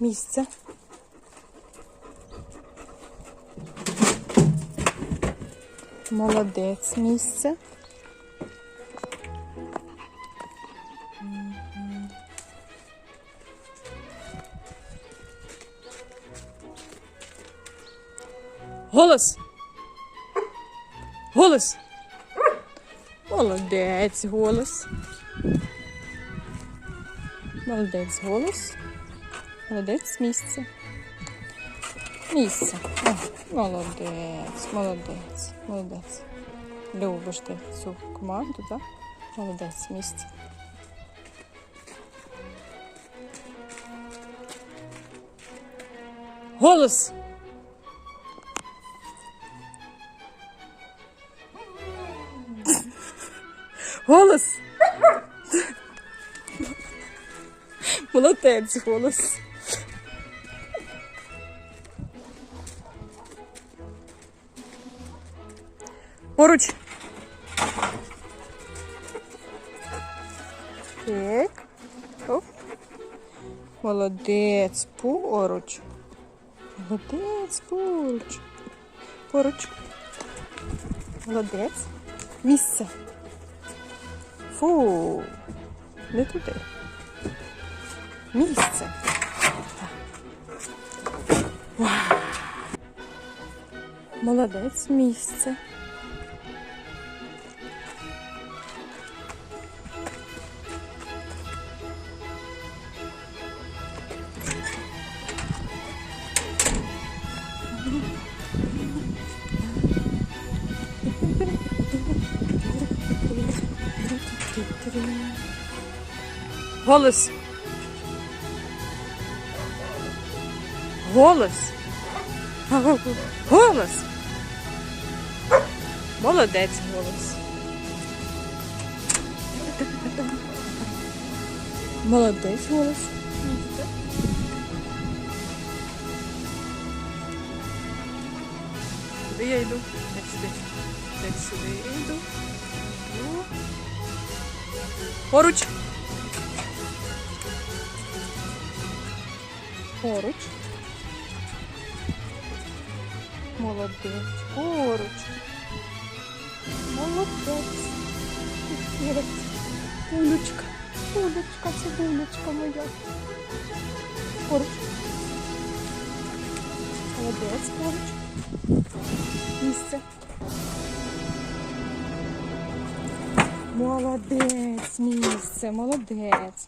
Місце. Молодець місце. Голос. Голос. Молодець, голос. Молодець, голос. Молодець, місце. Місце. О, молодець, молодець, молодець. Любиш ти цю команду, так? Молодець, місце. Голос. Голос. Молодець, голос. Поруч. Так. Оп. Молодець, поруч. Молодець, поруч. Поруч. Молодець. Місце. Фу. Не туди. Місце. Молодець, місце. Голос. Голос. Голос. Молодець голос. Молодець голос. Куди я йду? Я сюди. Я сюди йду. Йду. Поруч. Поруч. Молодець. Поруч. Молодець. Молодець. Улючка. Улючка, це улючка моя. Поруч. Молодець, поруч. Місце. Молодець, місце, молодець.